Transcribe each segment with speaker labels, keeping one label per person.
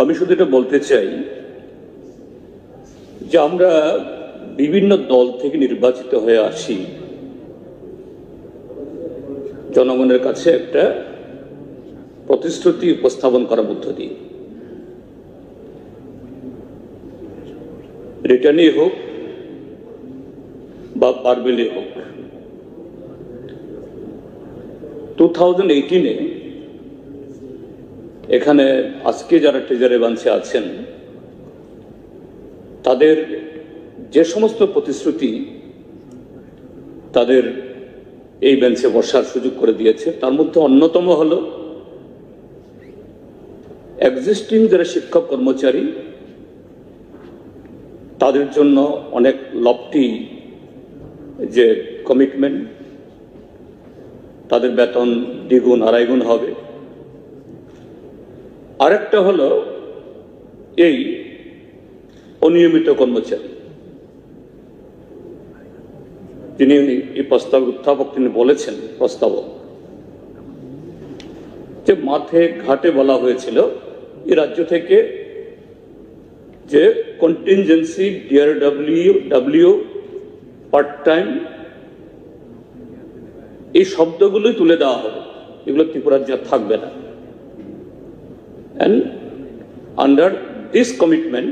Speaker 1: আমি শুধু এটা বলতে চাই যে আমরা বিভিন্ন দল থেকে নির্বাচিত হয়ে আসি। জনগণের কাছে একটা প্রতিশ্রুতি উপস্থাপন করার মধ্য দিয়ে। রিটার্নই হোক বা বারবেলে হোক। টু থাউজেন্ড এইটিনে এখানে আজকে যারা ট্রেজারে বাঞ্চে আছেন, তাদের যে সমস্ত প্রতিশ্রুতি তাদের এই বেঞ্চে বসার সুযোগ করে দিয়েছে। তার মধ্যে অন্যতম হল এক্সিস্টিং যারা শিক্ষক কর্মচারী, তাদের জন্য অনেক লপটি যে কমিটমেন্ট তাদের বেতন দ্বিগুণ আড়াইগুণ হবে। আরেকটা হলো এই অনিয়মিত কর্মচারী। তিনি এই প্রস্তাব উত্থাপক তিনি বলেছেন, প্রস্তাবক, যে মাঠে ঘাটে বলা হয়েছিল এই রাজ্য থেকে যে contingency DR W W part time এই শব্দগুলোই তুলে দেওয়া হবে। এগুলো ত্রিপুরার যা থাকবে না। অ্যান্ড আন্ডার দিস কমিটমেন্ট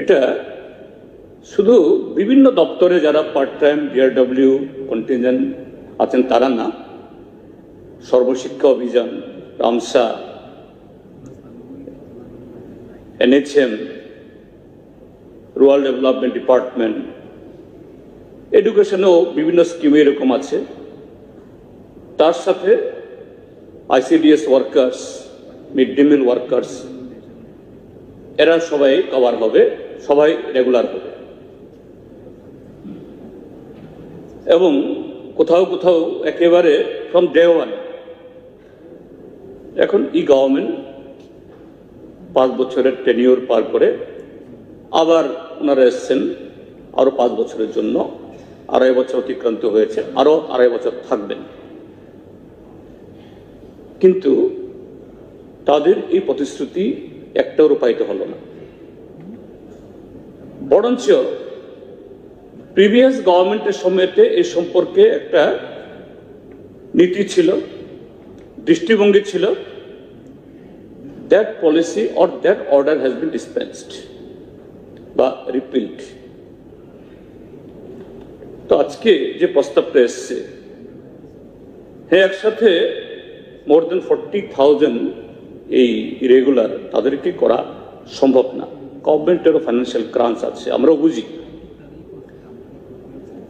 Speaker 1: এটা শুধু বিভিন্ন দপ্তরে যারা পার্ট টাইম ডিআরডব্লিউ কন্টিনজেন্ট আছেন তারা না, Sarva Shiksha Abhiyan, RMSA NHM rural development department এডুকেশনেও বিভিন্ন স্কিমে এরকম আছে। তার সাথে ICDS workers mid day meal workers এরা সবাই কভার হবে, সবাই রেগুলার হবে। এবং কোথাও কোথাও একেবারে ফ্রম ডে ওয়ান এখন ই গভর্নমেন্ট পাঁচ বছরের টেনিওর পার করে আবার ওনারা এসছেন, আরও পাঁচ বছরের জন্য, আড়াই বছর অতিক্রান্ত হয়েছে আরও আড়াই বছর থাকবেন। কিন্তু তাদের এই প্রতিশ্রুতি একটাও রূপায়িত হলো না। বরঞ্চ প্রিভিয়াস গভর্নমেন্টের সময়তে এই সম্পর্কে একটা নীতি ছিল, দৃষ্টিভঙ্গি ছিল that policy or that order has been dispensed বা রিপিল্ড তো আজকে যে প্রস্তাবটা এসছে হ্যাঁ একসাথে মোর দেন ফোরটি থাউজেন্ড এই ইরেগুলার তাদেরকে করা সম্ভব না। গভর্নমেন্টেরও ফাইন্যান্সিয়াল ক্রাঞ্চ আছে, আমরাও বুঝি।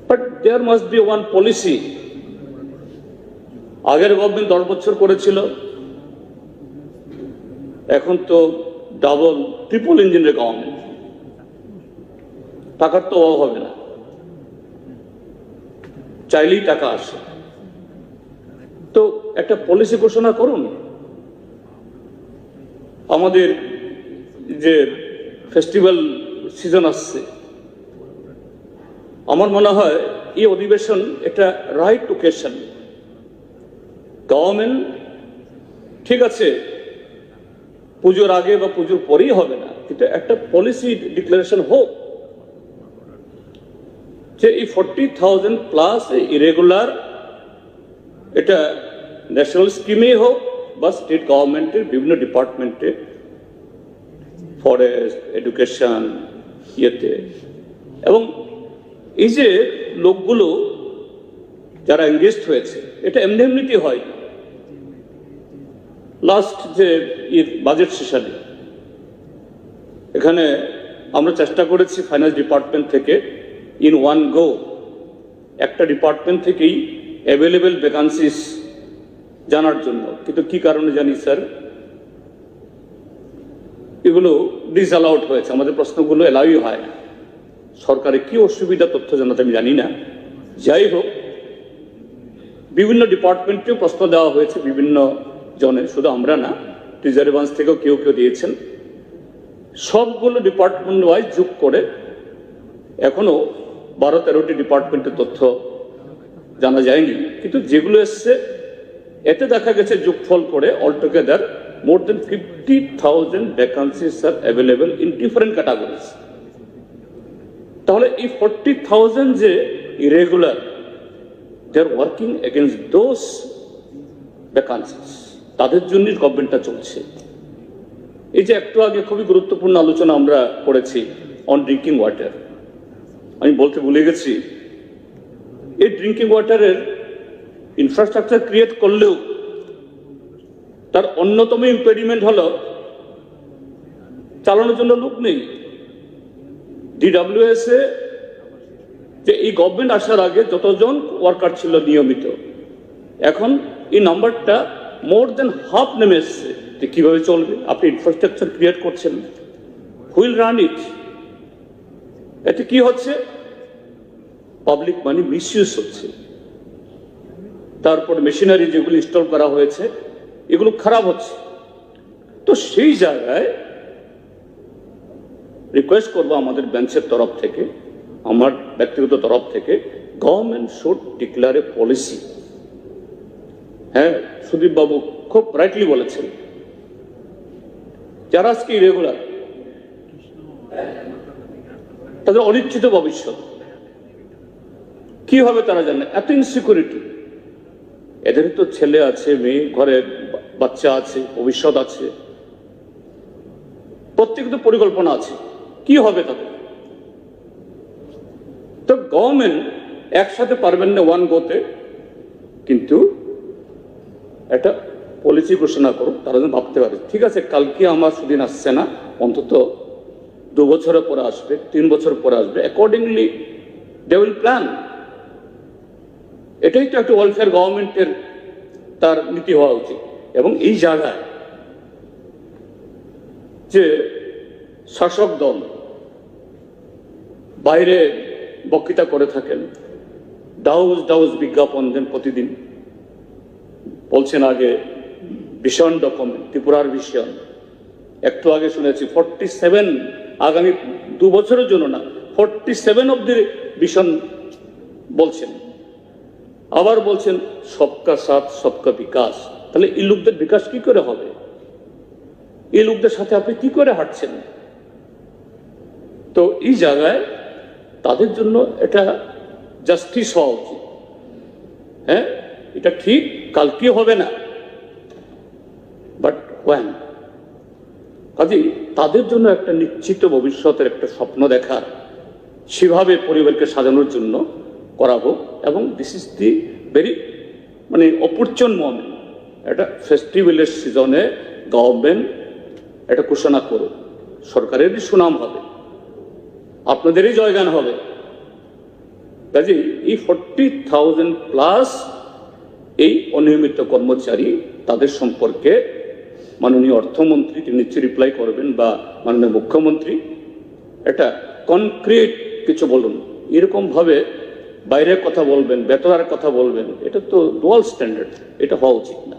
Speaker 1: But there must be one policy আগের গভর্নমেন্ট দশ বছর করেছিল। এখন তো ডাবল ট্রিপল ইঞ্জিনের গভর্নমেন্ট টাকার তো অভাব হবে না। চাইলেই টাকা আসে। তো একটা পলিসি ঘোষণা করুন। আমাদের যে ফেস্টিভ্যাল সিজন আসছে, আমার মনে হয় এই অধিবেশন একটা রাইট ওকেশন গভর্নমেন্ট ঠিক আছে, পুজোর আগে বা পুজোর পরেই হবে না, কিন্তু একটা পলিসি ডিক্লারেশন হোক, যে এই ফোরটি থাউজেন্ড প্লাস ইরেগুলার এটা ন্যাশনাল স্কিমেই হোক বা স্টেট গভর্নমেন্টের বিভিন্ন ডিপার্টমেন্টে ফরেস্ট এডুকেশন ইয়েতে। এবং এই যে লোকগুলো যারা এঙ্গেজড হয়েছে, এটা এমনি এমনিতে হয়। লাস্ট যে বাজেট সেশনে। এখানে আমরা চেষ্টা করেছি ফাইন্যান্স ডিপার্টমেন্ট থেকে ইন ওয়ান গো একটা ডিপার্টমেন্ট থেকেই অ্যাভেলেবেল ভ্যাকান্সিস জানার জন্য। কিন্তু কি কারণে জানি, স্যার? এগুলো ডিসঅ্যালাউড হয়েছে। আমাদের প্রশ্নগুলো এলাউই হয়। না সরকারের কি অসুবিধা তথ্য জানাতে আমি জানি না। যাই হোক, বিভিন্ন ডিপার্টমেন্টেও প্রশ্ন দেওয়া হয়েছে বিভিন্ন জনে শুধু আমরা না বাঞ্চ থেকেও কেউ কেউ দিয়েছেন। সবগুলো ডিপার্টমেন্ট ওয়াইজ যোগ করে এখনও বারো তেরোটি ডিপার্টমেন্টের তথ্য জানা যায়নি। কিন্তু যেগুলো এসছে এতে দেখা গেছে যোগফল করে altogether more than 50,000 vacancies are available in different categories. তাহলে এই ফর্টি থাউজেন্ড যে irregular they are working against those vacancies তাদের জন্যই গভর্নমেন্টটা চলছে। এই যে একটু আগে খুবই গুরুত্বপূর্ণ আলোচনা আমরা করেছি অন ড্রিঙ্কিং ওয়াটার আমি বলতে ভুলে গেছি। এই ড্রিঙ্কিং ওয়াটারের ইনফ্রাস্ট্রাকচার ক্রিয়েট করলেও তার অন্যতম ইম্পেডিমেন্ট হলো চালানোর জন্য লোক নেই। ডিডাব্লিউএস এ যে এই গভর্নমেন্ট আসার আগে যতজন ওয়ার্কার ছিল নিয়মিত, এখন এই নাম্বারটা মোর দেন হাফ নেমে এসছে যে কীভাবে চলবে, আপনি ইনফ্রাস্ট্রাকচার ক্রিয়েট করছেন হুইল রান ইট এতে কি হচ্ছে? পাবলিক মানি মিসইউজ হচ্ছে। তারপর মেশিনারি যেগুলো ইনস্টল করা হয়েছে, এগুলো খারাপ হচ্ছে। তো সেই জায়গায় রিকোয়েস্ট করব আমাদের বেঞ্চের তরফ থেকে, আমার ব্যক্তিগত তরফ থেকে government should declare a policy হ্যাঁ সুদীপ বাবু খুব রাইটলি বলেছেন। যারা আজকে ইরেগুলার তাদের অনিশ্চিত ভবিষ্যৎ। কি হবে তারা জানে? এত ইনসিকিউরিটি এদের তো ছেলে আছে, মেয়ে, ঘরে বাচ্চা আছে, ভবিষ্যৎ আছে। প্রত্যেক তো পরিকল্পনা আছে। কি হবে তাদের? তো গভর্নমেন্ট একসাথে পারবেন না ওয়ান গোতে কিন্তু একটা পলিসি ঘোষণা করো তারা যেন ভাবতে পারে। ঠিক আছে, কালকে আমার সুদিন আসছে না, অন্তত দু বছরের পরে আসবে, তিন বছর পরে আসবে। অ্যাকর্ডিংলি দে উইল প্ল্যান এটাই তো একটা ওয়েলফেয়ার গভর্নমেন্টের তার নীতি হওয়া উচিত। এবং এই জায়গায় যে শাসক দল বাইরে বক্তৃতা করে থাকেন ডাউজ ডাউজ বিজ্ঞাপন দেন প্রতিদিন। বলছেন আগে ভীষণ ডকুমেন্ট ত্রিপুরার ভীষণ। একটু আগে শুনেছি ফর্টি সেভেন আগামী দু বছরের জন্য না ফর্টি সেভেন অব্দি ভীষণ বলছেন। আবার বলছেন, সবকা সাথ, সবকা বিকাশ। তাহলে এই লোকদের বিকাশ কি করে হবে? এই লোকদের সাথে আপনি কি করে হাঁটছেন? তো এই জায়গায় তাদের জন্য এটা জাস্টিস হওয়া উচিত। হ্যাঁ? এটা ঠিক কালকে হবে না। বাট ওয়ান কাজে তাদের জন্য একটা নিশ্চিত ভবিষ্যতের একটা স্বপ্ন দেখার সেভাবে পরিবারকে সাজানোর জন্য করাবো এবং দিস ইজ দি ভেরি মানে অপরচুন মোমেন্ট একটা ফেস্টিভ্যালের সিজনে গভর্নমেন্ট এটা ঘোষণা করুক সরকারেরই সুনাম হবে, আপনাদেরই জয়গান হবে। কাজে এই ফর্টি থাউজেন্ড প্লাস এই অনিয়মিত কর্মচারী তাদের সম্পর্কে মাননীয় অর্থমন্ত্রী, তিনি নিশ্চয়ই রিপ্লাই করবেন বা মাননীয় মুখ্যমন্ত্রী এটা কনক্রিট কিছু বলুন। এরকম ভাবে বাইরের কথা বলবেন বেতনার কথা বলবেন এটা তো ডুয়াল স্ট্যান্ডার্ড এটা হওয়া উচিত না।